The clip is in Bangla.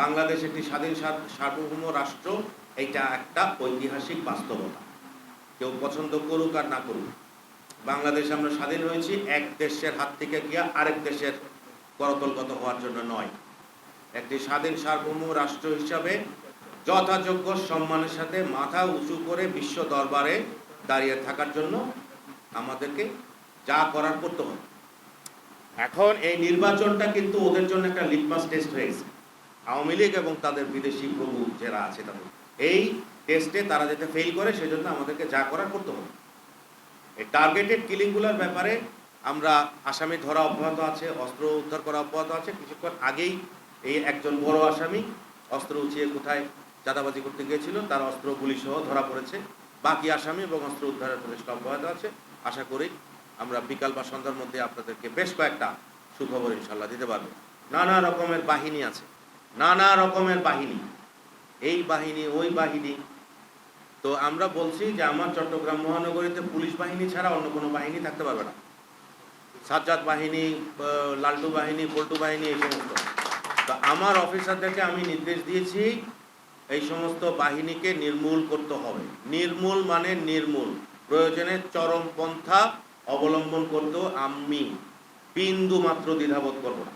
বাংলাদেশ একটি স্বাধীন সার্বভৌম রাষ্ট্র, এটা একটা ঐতিহাসিক বাস্তবতা। কেউ পছন্দ করুক আর না করুক। বাংলাদেশ আমরা স্বাধীন হয়েছি, এক দেশের হাত থেকে গিয়া আরেক দেশের করতলগত হওয়ার জন্য নয়। একটি স্বাধীন সার্বভৌম রাষ্ট্র হিসাবে যথাযোগ্য সম্মানের সাথে মাথা উঁচু করে বিশ্ব দরবারে দাঁড়িয়ে থাকার জন্য আমাদেরকে যা করার করতে হবে। এখন এই নির্বাচনটা কিন্তু ওদের জন্য একটা লিটমাস টেস্ট হয়েছে আওয়ামী লীগ এবং তাদের বিদেশি প্রভু যারা আছে তাদের। এই টেস্টে তারা যাতে ফেল করে, সেজন্য আমাদেরকে যা করার করতে হবে। এই টার্গেটেড কিলিংগুলোর ব্যাপারে আমরা আসামি ধরা অব্যাহত আছে, অস্ত্র উদ্ধার করা অব্যাহত আছে। কিছুক্ষণ আগেই এই একজন বড় আসামি অস্ত্র উঁচিয়ে কোথায় চাঁদাবাজি করতে গিয়েছিল, তার অস্ত্র সহ ধরা পড়েছে। বাকি আসামি এবং অস্ত্র উদ্ধারের প্রচেষ্টা অব্যাহত আছে। আশা করি আমরা বিকাল বা সন্ধ্যার মধ্যে আপনাদেরকে বেশ কয়েকটা সুখবর ইনশাল্লাহ দিতে পারব। নানা রকমের বাহিনী আছে। নানা রকমের বাহিনী। এই বাহিনী, ওই বাহিনী। তো আমরা বলছি যে আমার চট্টগ্রাম মহানগরীতে পুলিশ বাহিনী ছাড়া অন্য কোনো বাহিনী থাকতে পারবে না। সাজ্জাদ বাহিনী লালটু বাহিনী, পল্টু বাহিনী, এই সমস্ত। তো আমার অফিসারদেরকে আমি নির্দেশ দিয়েছি, এই সমস্ত বাহিনীকে নির্মূল করতে হবে। নির্মূল মানে নির্মূল। প্রয়োজনে চরম পন্থা অবলম্বন করতেও আমি বিন্দু মাত্র দ্বিধাবোধ করব না।